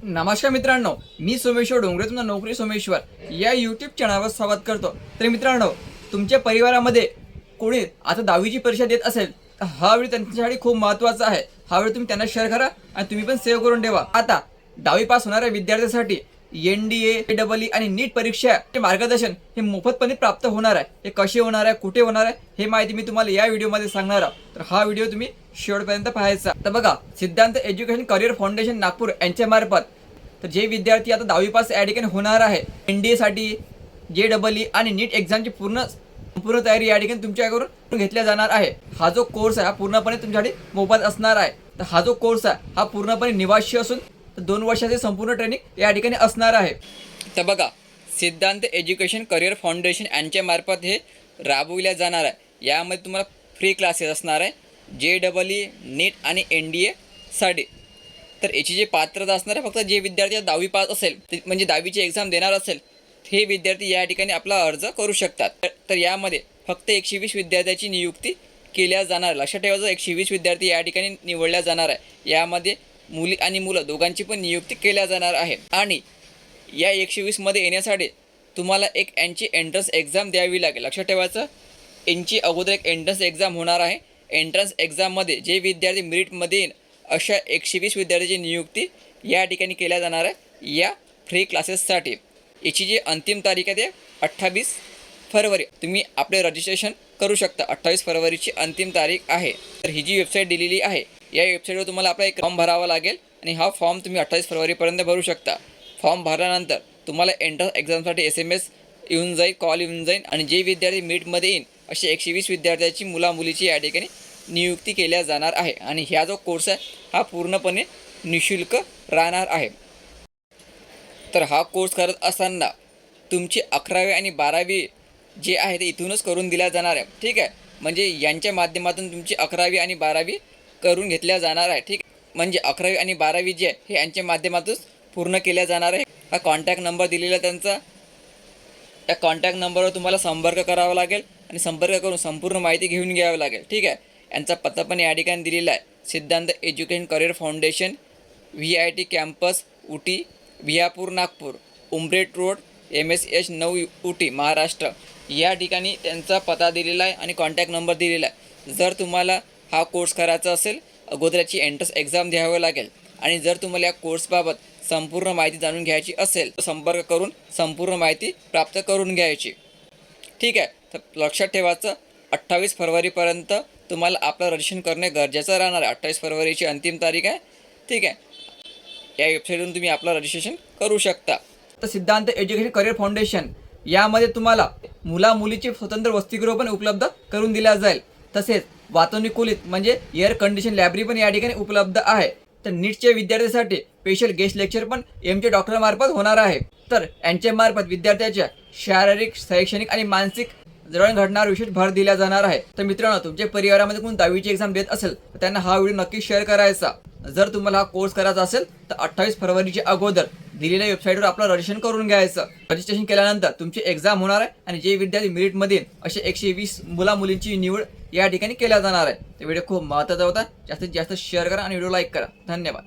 नमस्कार मित्रांनो मी सोमेश्वर डोंगरे तुमचा नोकरी सोमेश्वर. या यूट्यूब चॅनलवर स्वागत करतो. तर मित्रांनो तुमच्या परिवारामध्ये कोणी आता दहावीची परीक्षा देत असेल तर हा वेळ त्यांच्यासाठी खूप महत्त्वाचा आहे. हा वेळ तुम्ही त्यांना शेअर करा आणि तुम्ही पण सेव्ह करून ठेवा. आता दहावी पास होणाऱ्या विद्यार्थ्यांसाठी N D A double E आणि नीट परीक्षा हे मार्गदर्शन हे मोफतपणे प्राप्त होणार आहे. हे कसे होणार आहे? कुठे होणार आहे? हे माहिती मी तुम्हाला या व्हिडिओमध्ये सांगणार आहोत. तर हा व्हिडिओ तुम्ही शेवटपर्यंत पाहायचा. तर बघा सिद्धांत एज्युकेशन करिअर फाउंडेशन नागपूर यांच्या मार्फत. तर जे विद्यार्थी आता दहावी पास या ठिकाणी होणार आहे एन डी एसाठी जे डबल ई आणि नीट एक्झामची पूर्ण संपूर्ण तयारी या ठिकाणी तुमच्याकडून घेतल्या जाणार आहे. हा जो कोर्स आहे हा पूर्णपणे तुमच्यासाठी मोफत असणार आहे. तर हा जो कोर्स आहे हा पूर्णपणे निवासी असून दोन वर्षाचे संपूर्ण ट्रेनिंग या ठिकाणी असणार आहे. तर बघा सिद्धांत एज्युकेशन करिअर फाउंडेशन यांच्या मार्फत हे राबविल्या जाणार आहे. यामध्ये तुम्हाला फ्री क्लासेस असणार आहे. जे डबल ई नीट आणि एन डी एसाठी तर याची जी पात्रता असणार आहे फक्त जे विद्यार्थी दहावी पास असेल ते म्हणजे दहावीची एक्झाम देणार असेल हे विद्यार्थी या ठिकाणी आपला अर्ज करू शकतात. तर- तर यामध्ये फक्त एकशे वीस विद्यार्थ्याची नियुक्ती केल्या जाणार लक्षात ठेवायचं एकशे वीस विद्यार्थी या ठिकाणी निवडल्या जाणार आहे. यामध्ये मुली आणि मुलं दोघांची पण नियुक्ती केल्या जाणार आहे. आणि या एकशे वीसमध्ये येण्यासाठी तुम्हाला एक यांची एंट्रन्स एक्झाम द्यावी लागेल. लक्षात ठेवायचं यांची अगोदर एक एंट्रन्स एक्झाम होणार आहे. एंट्रन्स एक्झाममध्ये जे विद्यार्थी मेरिटमध्ये येईल अशा एकशे वीस विद्यार्थ्याची नियुक्ती या ठिकाणी केल्या जाणार आहे. या फ्री क्लासेससाठी याची जी अंतिम तारीख आहे ते अठ्ठावीस फरवरी तुम्ही आपले रजिस्ट्रेशन करू शकता. अठ्ठावीस फरवरीची अंतिम तारीख आहे. तर ही जी वेबसाईट दिलेली आहे या वेबसाईटवर तुम्हाला आपला एक फॉर्म भरावा लागेल आणि हा फॉर्म तुम्ही अठ्ठावीस फरवरीपर्यंत भरू शकता. फॉर्म भरल्यानंतर तुम्हाला एंट्रन्स एक्झामसाठी एस एम एस येऊन जाईल कॉल येऊन जाईल आणि जे विद्यार्थी मीटमध्ये येईल असे एकशे वीस विद्यार्थ्याची मुलामुलीची या ठिकाणी नियुक्ती केल्या जाणार आहे आणि ह्या जो कोर्स आहे हा पूर्णपणे निशुल्क राहणार आहे. तर हा कोर्स करत असताना तुमची अकरावी आणि बारावी जे आहे ते इथूनच करून दिल्या जाणार आहे. ठीक आहे? म्हणजे यांच्या माध्यमातून तुमची अकरावी आणि बारावी करून घेतल्या जाणार आहे. ठीक म्हणजे अकरावी आणि बारावी जे आहे हे यांच्या माध्यमातूनच पूर्ण केल्या जाणार आहे. हा कॉन्टॅक्ट नंबर दिलेला आहे त्यांचा. त्या कॉन्टॅक्ट नंबरवर तुम्हाला संपर्क करावा लागेल आणि संपर्क करून संपूर्ण माहिती घेऊन घ्यावी लागेल. ठीक आहे? यांचा पत्ता पण या ठिकाणी दिलेला आहे. Siddhant education career foundation V I T campus Uti Vihapur Nagpur Umred road M S H नऊ उटी महाराष्ट्र. या ठिकाणी त्यांचा पत्ता दिलेला आहे आणि कॉन्टॅक्ट नंबर दिलेला आहे. जर तुम्हाला हा कोर्स करायचा असेल अगोदरची एंट्रन्स एक्झाम द्यावं लागेल. आणि जर तुम्हाला या कोर्सबाबत संपूर्ण माहिती जाणून घ्यायची असेल तर संपर्क करून संपूर्ण माहिती प्राप्त करून घ्यायची. ठीक आहे तर लक्षात ठेवायचं अठ्ठावीस फरवरीपर्यंत तुम्हाला आपलं रजिस्ट्रेशन करणे गरजेचं राहणार आहे. अठ्ठावीस फरवरीची अंतिम तारीख आहे. ठीक आहे. या वेबसाईटवरून तुम्ही आपलं रजिस्ट्रेशन करू शकता. तर सिद्धांत एज्युकेशन करिअर फाउंडेशन यामध्ये तुम्हाला मुला मुलीचे स्वतंत्र वसतिगृह पण उपलब्ध करून दिल्या जाईल. तसेच वातानुकूलित म्हणजे एअर कंडिशन लायब्ररी पण या ठिकाणी उपलब्ध आहे. तर नीटच्या विद्यार्थ्यांसाठी स्पेशल गेस्ट लेक्चर पण एमचे डॉक्टरमार्फत होणार आहे. तर यांच्यामार्फत विद्यार्थ्याच्या शारीरिक शैक्षणिक आणि मानसिक जडणघडणावर विशेष भर दिला जाणार आहे. तर मित्रांनो तुमच्या परिवारामध्ये कोण दहावीची एक्झाम देत असेल तर त्यांना हा व्हिडिओ नक्की शेअर करायचा. जर तुम्हाला हा कोर्स करायचा असेल तर अठ्ठावीस फरवरीच्या अगोदर दिलेल्या वेबसाईटवर आपलं रजिस्ट्रेशन करून घ्यायचं. रजिस्ट्रेशन केल्यानंतर तुमची एक्झाम होणार आहे आणि जे विद्यार्थी मेरिटमध्ये असे एकशे वीस मुला मुलींची निवड या ठिकाणी केल्या जाणार आहे. तर व्हिडिओ खूप महत्त्वाचा होता. जास्तीत जास्त शेअर करा आणि व्हिडिओ लाईक करा. धन्यवाद.